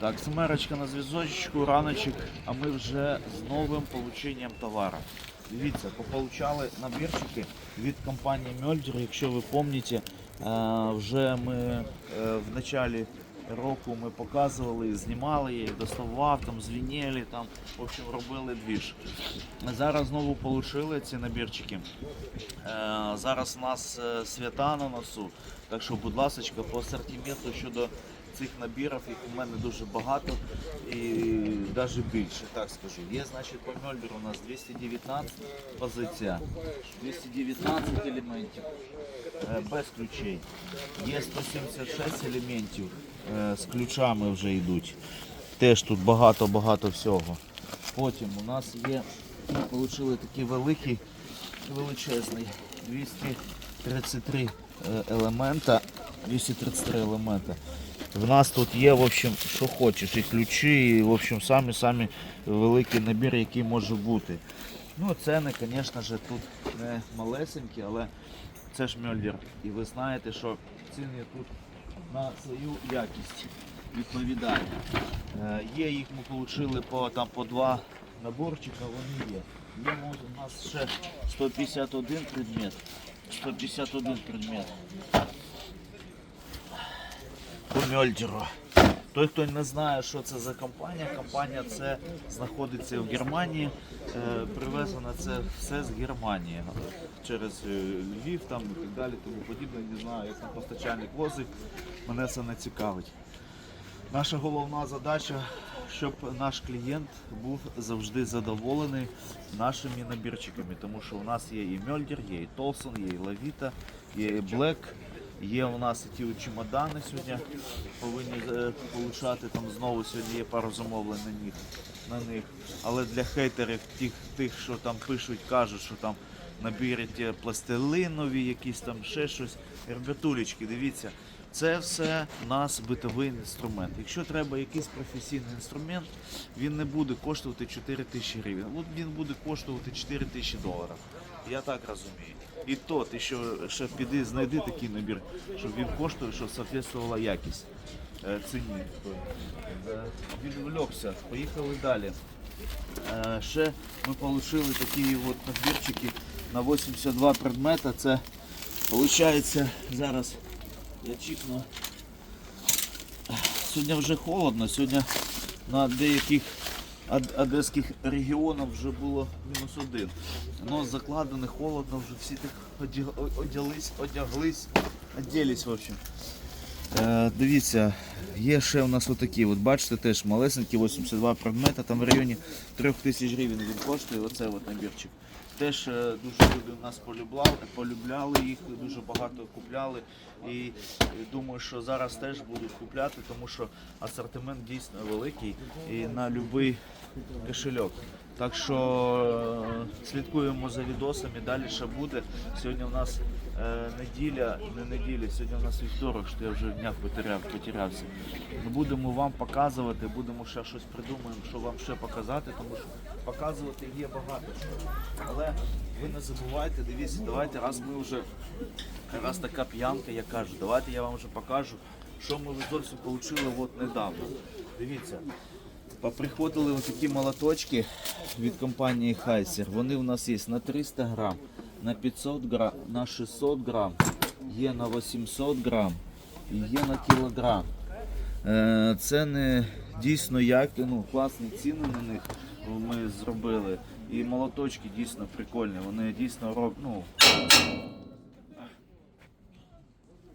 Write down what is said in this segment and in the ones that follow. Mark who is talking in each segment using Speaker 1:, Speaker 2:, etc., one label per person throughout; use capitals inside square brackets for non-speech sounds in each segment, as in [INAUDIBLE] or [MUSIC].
Speaker 1: Так, семерочка на зв'язочку, раночок, а ми вже з новим полученням товару. Дивіться, пополучали набірчики від компанії Мьольдер. Якщо ви пам'ятаєте, е, вже ми е, в началі року ми показували, знімали їх, доставав, там звінєлі, там, в общем, робили двіж. Зараз знову получили ці набірчики. Е, Зараз у нас свята на носу, так що, будь ласка, по асортименту щодо цих набірів, їх у мене дуже багато і навіть більше, так скажу. Є, значить, по Мьольдеру у нас 219 позиція, 219 елементів е, без ключей. Є 176 елементів е, з ключами вже йдуть. Теж тут багато-багато всього. Потім у нас є, ми отримали такий великий, величезний 233 е, елемента. 233 елемента. В нас тут є, в общем, що хочеш, і ключі, і в общем, самі-самі великий набір, який може бути. Ну, ціни, звісно тут не малесенькі, але це ж Мьольдер. І ви знаєте, що ціни тут на свою якість відповідають. Е, Є їх ми отримали по, там, по два наборчика, вони є. Є може, у нас ще 151 предмет. 151 предмет. Мьольдеру. Той, хто не знає, що це за компанія, компанія це знаходиться в Германії. Е, привезено це все з Германії через е, Львів там і так далі, тому подібне. Не знаю, як там постачальник возить, мене це не цікавить. Наша головна задача, щоб наш клієнт був завжди задоволений нашими набірчиками, тому що у нас є і Мьольдер, є і Толсон, є і Лавіта, є і Блек. Є у нас ті чемодани сьогодні повинні е, получати там знову сьогодні є пару замовлень на них, на них. Але для хейтерів, тих, тих, що там пишуть, кажуть, що там набірять е, пластилинові, якісь там ще щось. Ребятулечки, дивіться, це все у нас битовий інструмент. Якщо треба якийсь професійний інструмент, він не буде коштувати 4 тисячі гривень. От він буде коштувати 4 тисячі доларів. Я так розумію. І то, ти що ще піди, знайди такий набір, щоб він коштує, щоб соответствувала якість е, ціні. Е, Відвлекся, поїхали далі. Е, Ще ми отримали такі от набірчики на 82 предмета. Це виходить зараз я чікну. Сьогодні вже холодно, сьогодні на деяких одеських регіонах вже було мінус один. Но закладене холодно, вже всі так одяг- одяглись, одяглись, оділись, в общем. Е, дивіться, є ще у нас отакі, от бачите, теж малесенькі 82 предмета, там в районі 3 тисяч гривень він коштує, оцей от набірчик. Теж е, дуже люди в нас полюбляли, полюбляли їх, дуже багато купляли. І е, думаю, що зараз теж будуть купляти, тому що асортимент дійсно великий і на будь-який кошельок. Так що е, слідкуємо за відосами, далі ще буде. Сьогодні у нас е, неділя, не неділя, сьогодні у нас вівторок, що я вже в днях потеряв, потерявся. Будемо вам показувати, будемо ще щось придумаємо, що вам ще показати, тому що показувати є багато. чого. Але ви не забувайте, дивіться, давайте, раз ми вже раз така п'янка, я кажу, давайте я вам вже покажу, що ми вже зовсім отримали от недавно. Дивіться. Поприходили такі молоточки від компанії Хайсер. Вони у нас є на 300 грам, на 500 грам, на 600 грам, є на 800 грам і є на кілограм. Це не дійсно як, ну, класні ціни на них ми зробили. І молоточки дійсно прикольні. Вони дійсно роб, ну,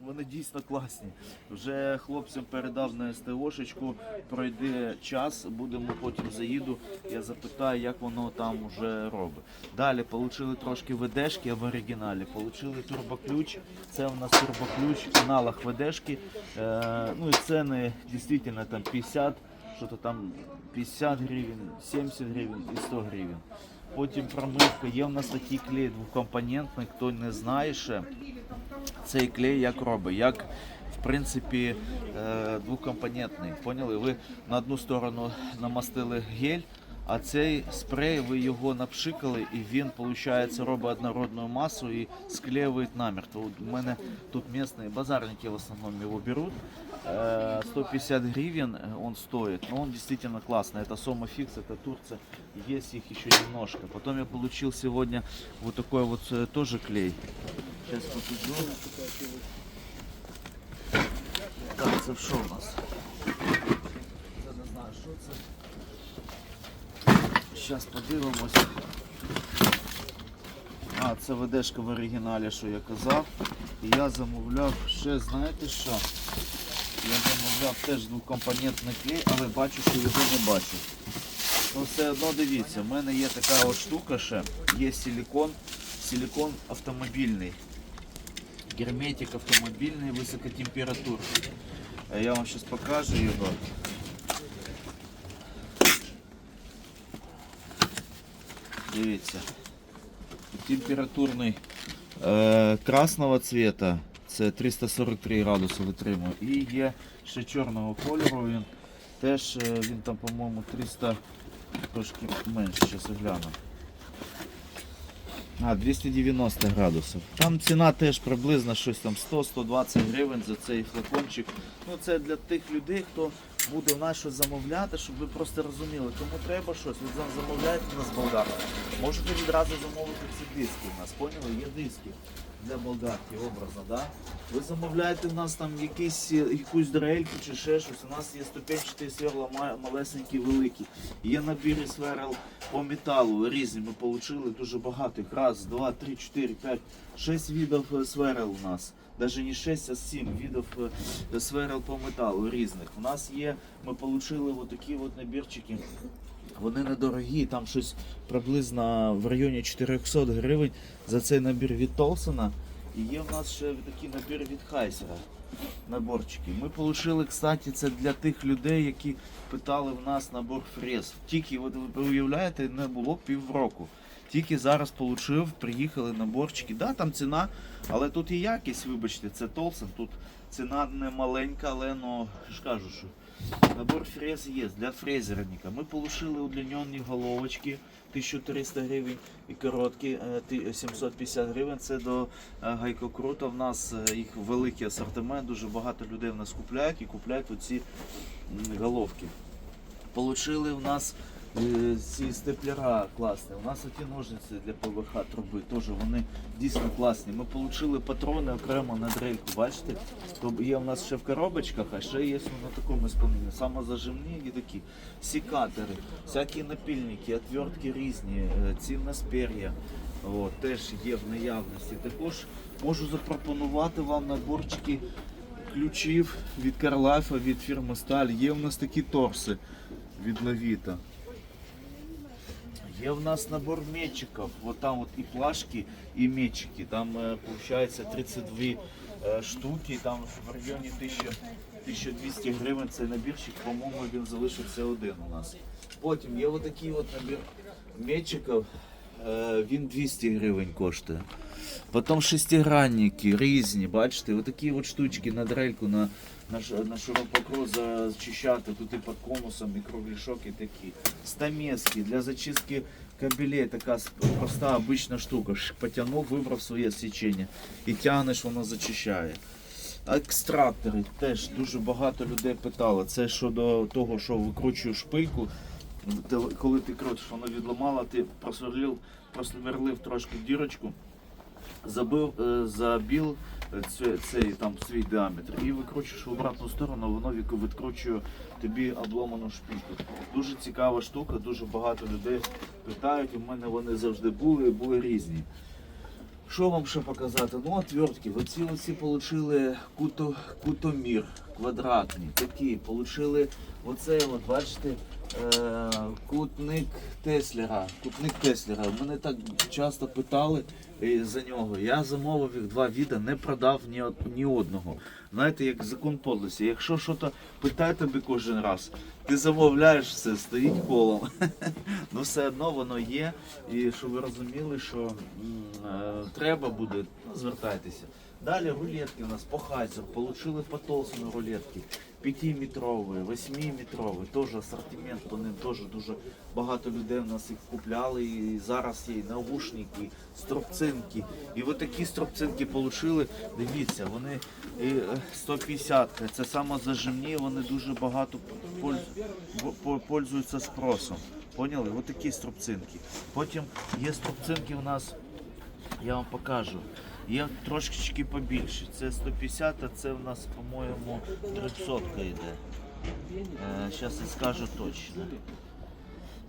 Speaker 1: вони дійсно класні. Вже хлопцям передав на СТОшечку, пройде час, будемо потім заїду. Я запитаю, як воно там вже робить. Далі отримали трошки ведешки в оригіналі, отримали турбоключ. Це у нас турбоключ, аналог ведешки. Е, ну і ціни дійсно там 50, що то там 50 гривень, 70 гривень і 100 гривень. Потім промивка. Є в нас такий клей двокомпонентний, хто не знає ще цей клей як робить, як в принципі е, двокомпонентний. Поняли? Ви на одну сторону намастили гель, А цей спрей, ви його напшикали, і він, виходить, робить однородну масу і склеює намертво. От У мене тут місцеві базарники в основному його беруть. Э, 150 гривен э, он стоит, но он действительно классный. Это Soma Fix, это Турция, есть их еще немножко. Потом я получил сегодня вот такой вот э, тоже клей. Сейчас покажу. Так, це що у нас? Це не знаю, що це. Зараз подивимось. А, це ведешка в оригіналі, що я казав. І я замовляв ще, знаєте що? Я замовляв теж двокомпонентний клей, але бачу, що його не бачу. Ну все одно дивіться, в мене є така от штука ще, є силикон, силикон автомобільний. Герметик автомобільний високотемпературний. Я вам зараз покажу його. Дивіться. Температурний е, красного цвета, це 343 градуси витримує. І є ще чорного кольору, він теж е, він там, по-моєму, 300 трошки менше, зараз гляну. А, 290 градусів. Там ціна теж приблизно щось там 100-120 гривень за цей флакончик. Ну це для тих людей, хто буде в нас щось замовляти, щоб ви просто розуміли, кому треба щось, ви замовляєте у нас болгар. Можете відразу замовити ці диски у нас, поняли? Є диски для болгарки, образно, да? Ви замовляєте в нас там якісь, е, якусь дрельку чи ще щось. У нас є ступенчаті сверла малесенькі, великі. Є набіри сверл по металу різні. Ми отримали дуже багато. Раз, два, три, чотири, п'ять, шість видів е, сверл у нас. Даже не 6, а 7 видів е, сверл по металу різних. У нас є, ми отримали такі от набірчики. Вони недорогі, там щось приблизно в районі 400 гривень за цей набір від Толсона. І є в нас ще такий набір від Хайсера. Наборчики. Ми отримали, кстати, це для тих людей, які питали в нас набор фрез. Тільки, от ви уявляєте, не було півроку. Тільки зараз отримав, приїхали наборчики. Да, там ціна, але тут і якість, вибачте, це Толсон. Тут ціна не маленька, але ну, ж кажу, що Набор фрез є для фрезерника. Ми отримали удлінені головочки 1300 гривень і короткі е, 750 гривень. Це до е, гайкокрута. В нас е, їх великий асортимент, дуже багато людей в нас купляють і купляють оці головки. Получили в нас е, ці степлера класні. У нас ці ножниці для ПВХ труби теж вони дійсно класні. Ми отримали патрони окремо на дрельку. Бачите? То є в нас ще в коробочках, а ще є на такому сповненні. Самозажимні і такі секатори, всякі напільники, отвертки різні, е, цінна спер'я. Теж є в наявності. Також можу запропонувати вам наборчики ключів від Карлайфа, від фірми Сталь. Є в нас такі торси від Лавіта. Є в нас набор метчиків. Вот там вот і плашки, і метчики. Там е, получається 32 е, штуки. Там в районі 1000, 1200 гривень цей набірчик. По-моєму, він залишився один у нас. Потім є отакий от набір метчиків. Е, Він 200 гривень коштує. Потім шестигранники різні, бачите, отакі от штучки на дрельку, на, на, на широпокру зачищати, тут і під конусом, і кругляшок, і такі. Стамески для зачистки кабелей, така проста обична штука. Потягнув, вибрав своє січення і тягнеш, воно зачищає. Екстрактори теж дуже багато людей питало. Це щодо того, що викручуєш шпильку. Коли ти крутиш, воно відламало, ти просверлив, просверлив трошки дірочку, забив, е, забіл е, цей, цей там свій діаметр і викручуєш в обратну сторону, воно відкручує тобі обломану шпильку. Дуже цікава штука, дуже багато людей питають. У мене вони завжди були, і були різні. Що вам ще показати? Ну, отвертки. Оці оці получили куто, кутомір квадратні. Такі. Получили оцей, от, бачите, кутник Теслера. Кутник Теслера. Мене так часто питали е, за нього. Я замовив їх два віда, не продав ні, ні одного. Знаєте, як закон подлості. Якщо щось питає тобі кожен раз, ти замовляєш все, стоїть колом. [LAUGHS] Ну все одно воно є. І щоб ви розуміли, що е, треба буде, ну, звертайтеся. Далі рулетки у нас по Хайзеру. Получили по Толсону рулетки. 5-метрові, 8-метрові. Теж асортимент по ним теж дуже багато людей у нас їх купляли. І зараз є наушники, струбцинки. І ви такі струбцинки получили. Дивіться, вони і е, 150 це самозажимні, вони дуже багато пользуються спросом. Поняли? Ось такі струбцинки. Потім є струбцинки у нас, я вам покажу. Є трошечки побільше. Це 150, а це у нас, по-моєму, 300 йде. Зараз я скажу точно.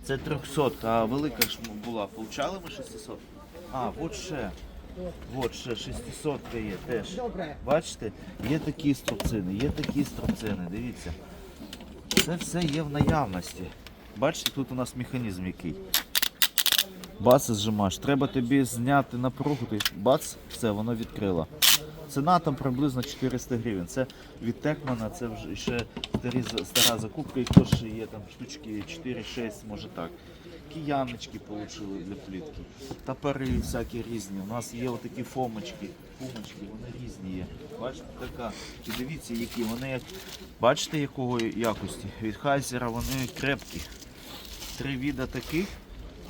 Speaker 1: Це 300, а велика ж була. Получали ми 600? А, от ще. От ще 600 є теж. Бачите, є такі струбцини, є такі струбцини, дивіться. Це все є в наявності. Бачите, тут у нас механізм який. Бац зжимаєш. Треба тобі зняти напругу, ти бац, все, воно відкрило. Ціна там приблизно 400 гривень. Це від Текмана, це вже ще старі, стара закупка, і теж є там штучки 4-6, може так. Кияночки отримали для плітки. Топори всякі різні. У нас є отакі фомочки, фумочки, вони різні є. Бачите, така. І дивіться, які вони як. Бачите, якого якості? Від Хайзера вони крепкі. Три віда таких.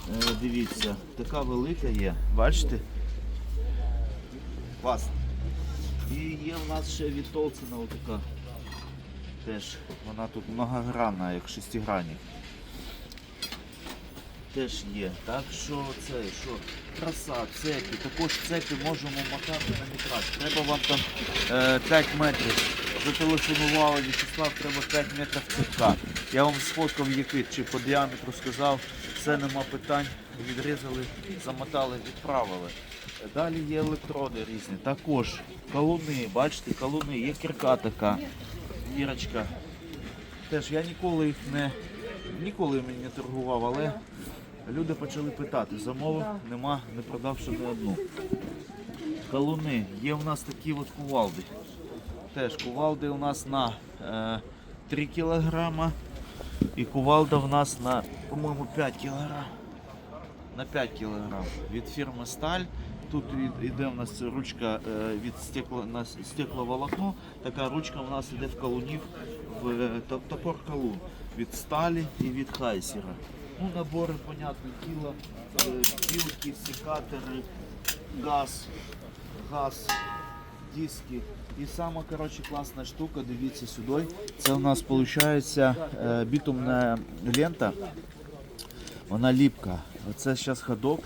Speaker 1: Е, Дивіться, така велика є. Бачите? Класно. І є в нас ще від Толцина отака. Теж вона тут многогранна, як шестигранник. Теж є. Так що це, що краса, цепі, також цепі можемо мотати на метраж. Треба вам там е, 5 метрів. Зателефонували Вячеслав, треба 5 метрів цепка. Я вам сфоткав який, чи по діаметру сказав, все нема питань, відрізали, замотали, відправили. Далі є електроди різні. Також колуни, бачите, колуни, є кірка така, вірочка. Теж я ніколи їх не ніколи мені не торгував, але люди почали питати. Замовив, нема, не продав ще не одну. Колуни. Є в нас такі от кувалди. Теж кувалди у нас на е, 3 кілограма і кувалда в нас на, по-моєму, 5 кілограм. На 5 кілограм. Від фірми Сталь. Тут іде у нас ручка е, від стекло, на стекловолокно. Така ручка у нас іде в колунів в е, топор колун від сталі і від хайсера. Ну, набори, понятне діло, е, білки, секатори, газ, газ, диски. І сама коротше, класна штука, дивіться сюди. Це у нас виходить бітумна лента. Вона ліпка. Оце зараз ходок,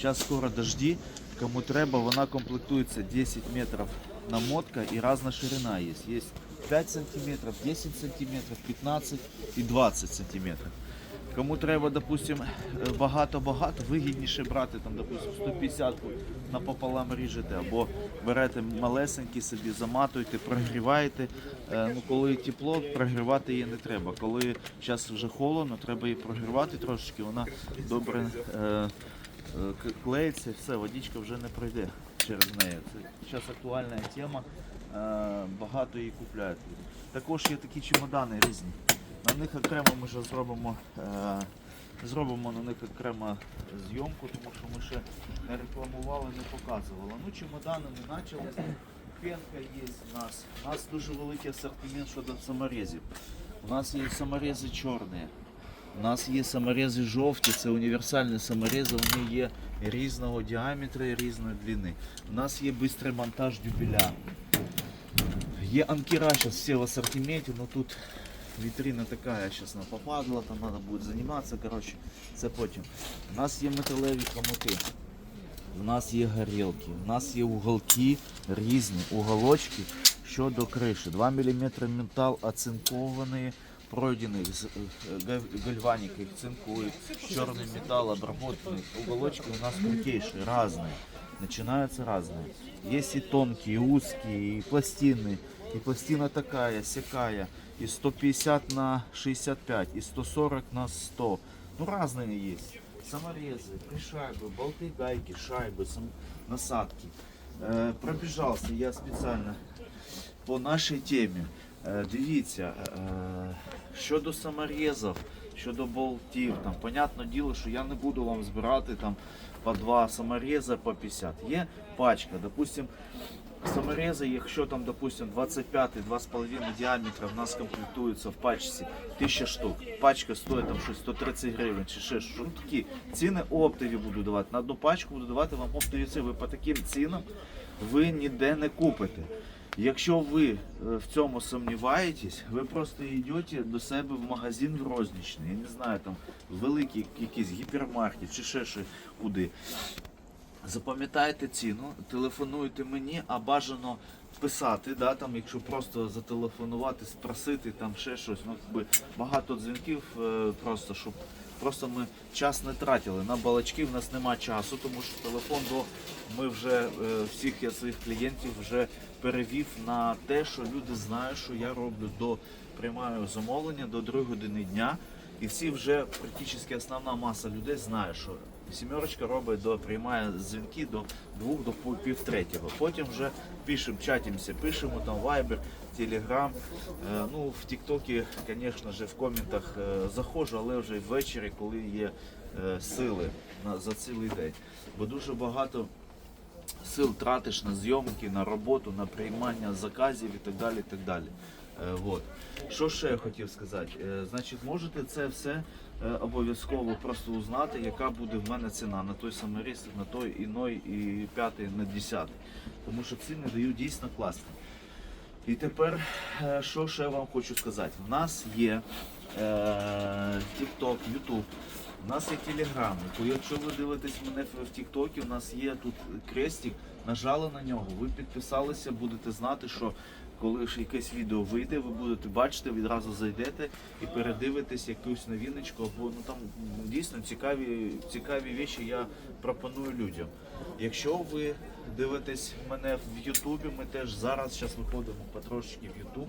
Speaker 1: зараз скоро дожди. Кому треба, вона комплектується 10 метрів намотка і різна ширина є. Є 5 сантиметрів, 10 сантиметрів, 15 і 20 сантиметрів. Кому треба, допустим, е, багато-багато, вигідніше брати, там, допустим, 150 напополам ріжете, або берете малесенькі собі, заматуєте, прогріваєте. Е, Ну, коли тепло, прогрівати її не треба. Коли зараз вже холодно, треба її прогрівати трошечки, вона добре е, е, клеїться, все, водичка вже не пройде через неї. Це зараз актуальна тема, багато її купляють. Також є такі чемодани різні. На них окремо ми ще зробимо, е, зробимо на них окремо зйомку, тому що ми ще не рекламували, не показували. Ну, чемодани ми почали. Пенка є у нас. У нас дуже великий асортимент щодо саморезів. У нас є саморези чорні. У нас є саморези жовті, це універсальні саморези, вони є різного діаметру і різної длини. У нас є швидкий монтаж дюбеля. Є анкера сейчас все в ассортименте, но тут витрина такая, сейчас она попадала, там надо будет заниматься, короче, це потім. У нас є металеві хомути, у нас є горілки, у нас є уголки різні, уголочки щодо криші. 2 мм метал оцинкований, пройдений з е, га- гальваник їх цинкують, чорний метал обработаний. Уголочки у нас крутейшие, разные. Начинаются разные. Есть и тонкие, и узкие, и пластины. И пластина такая, сякая. И 150 на 65, и 140 на 100. Ну разные есть. Саморезы, пришайбы, болты, гайки, шайбы, сам- насадки. Э, пробежался я специально по нашій темі. Е, Дивіться, е, щодо саморезів, щодо болтів, там, понятне діло, що я не буду вам збирати там по два саморези по 50. Є пачка, допустим, Саморези, якщо там, допустим, 25 2,5 діаметра, в нас комплектуються в пачці 1000 штук. Пачка стоїть там щось 130 гривень чи ще що ну, такі ціни оптові буду давати. На одну пачку буду давати вам оптові ціни. Ви по таким цінам ви ніде не купите. Якщо ви е, в цьому сумніваєтесь, ви просто йдете до себе в магазин в рознічний, я не знаю, там великий якийсь гіпермаркет чи ще щось куди. Запам'ятайте ціну, телефонуйте мені, а бажано писати, да, там, якщо просто зателефонувати, спросити там ще щось. Ну, якби багато дзвінків е, просто, щоб просто ми час не тратили. На балачки в нас нема часу, тому що телефон до ми вже е, всіх я своїх клієнтів вже перевів на те, що люди знають, що я роблю до приймаю замовлення до 2 години дня. І всі вже практично основна маса людей знає, що сімерочка робить до приймає дзвінки до двох до пів- пів третього. Потім вже пишемо, чатимося, пишемо там Telegram. Е, ну в Тіктокі, звісно ж, в коментах е, заходжу, але вже ввечері, коли є е, сили за цілий день. Бо дуже багато сил тратиш на зйомки, на роботу, на приймання заказів і так далі. І так далі. Е, вот. Що ще я хотів сказати? Е, значить, можете це все обов'язково просто узнати, яка буде в мене ціна на той самий ріст, на той іной і п'ятий, на десятий. Тому що ціни дають дійсно класні. І тепер, е, що ще я вам хочу сказати? В нас є е, TikTok, YouTube, у нас є Telegram. Якщо ви дивитесь мене в TikTok, у нас є тут крестик, нажали на нього, ви підписалися, будете знати, що коли ж якесь відео вийде, ви будете бачити, відразу зайдете і передивитесь якусь новіночку, або ну там дійсно цікаві, цікаві речі я пропоную людям. Якщо ви дивитесь мене в Ютубі, ми теж зараз зараз виходимо потрошки в Ютуб.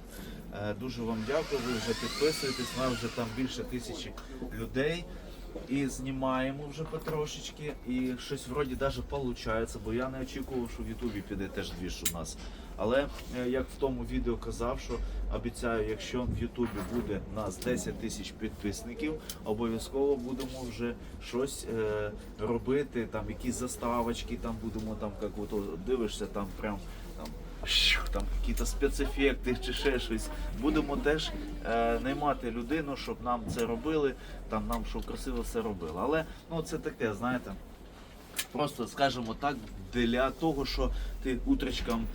Speaker 1: Е, Дуже вам дякую. Ви вже підписуєтесь. Нас вже там більше тисячі людей. І знімаємо вже потрошечки. І щось вроді навіть виходить, бо я не очікував, що в Ютубі піде теж двіж у нас. Але е, як в тому відео казав, що обіцяю, якщо в Ютубі буде нас 10 тисяч підписників, обов'язково будемо вже щось е, робити, там якісь заставочки, там будемо там, як от дивишся, там прям там. Там якісь спецефекти чи ще щось. Будемо теж е, наймати людину, щоб нам це робили, там нам щоб красиво все робили. Але ну це таке, знаєте, просто скажімо так, для того, що ти утречком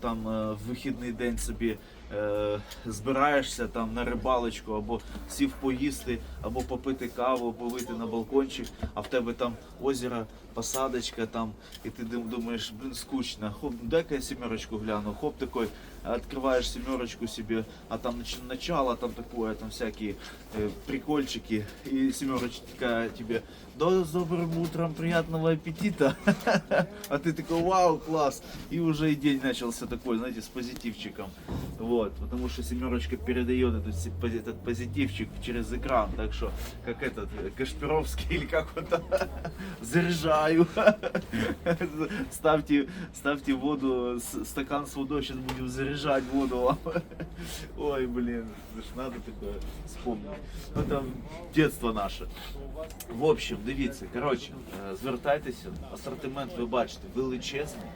Speaker 1: там е, в вихідний день собі е, збираєшся там на рибалочку, або сів поїсти, або попити каву, або вийти на балкончик, а в тебе там озеро, посадочка там, і ти думаєш, блін, скучно, хоп, дай-ка я сімерочку гляну, хоп, такой, открываешь семерочку себе, а там нач- начало, там такое, там всякие э, прикольчики, и семерочка тебе, да, с добрым утром, приятного аппетита, [LAUGHS] а ты такой, вау, класс, и уже и день начался такой, знаете, с позитивчиком, вот, потому что семерочка передает этот, этот позитивчик через экран, так что, как этот, э, Кашпировский, или как он там, [LAUGHS] заряжаю, [LAUGHS] ставьте, ставьте воду, стакан с водой, сейчас будем заряжать воду вам. [LAUGHS] Ой, блин, надо такое вспомнить. Ну там детство наше. В общем, дивіться, коротше, е, звертайтеся, асортимент ви бачите, величезний.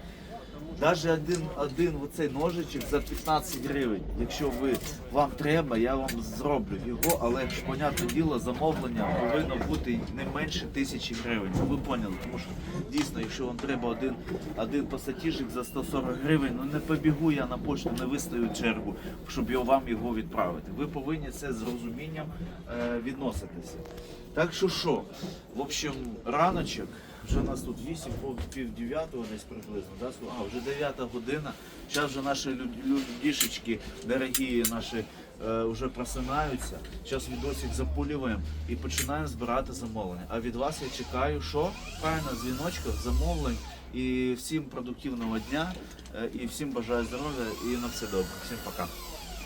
Speaker 1: Навіть один, один оцей ножичок за 15 гривень. Якщо ви вам треба, я вам зроблю його, але ж, понятне діло, замовлення повинно бути не менше тисячі гривень. Ну, Ви поняли, тому що дійсно, якщо вам треба один, один пасатіжик за 140 гривень, ну не побігу я на пошту, не вистою чергу, щоб його, вам його відправити. Ви повинні це з розумінням е, відноситися. Так що що, в общем, раночок. Вже нас тут 8, пів, дев'ятого десь приблизно, да? А вже 9 година. Зараз вже наші люд- людішечки, дорогі наші, е, вже просинаються. Зараз відосик запулюємо і починаємо збирати замовлення. А від вас я чекаю, що? Правильно, дзвіночків, замовлень і всім продуктивного дня. е, і всім бажаю здоров'я і на все добре. Всім пока.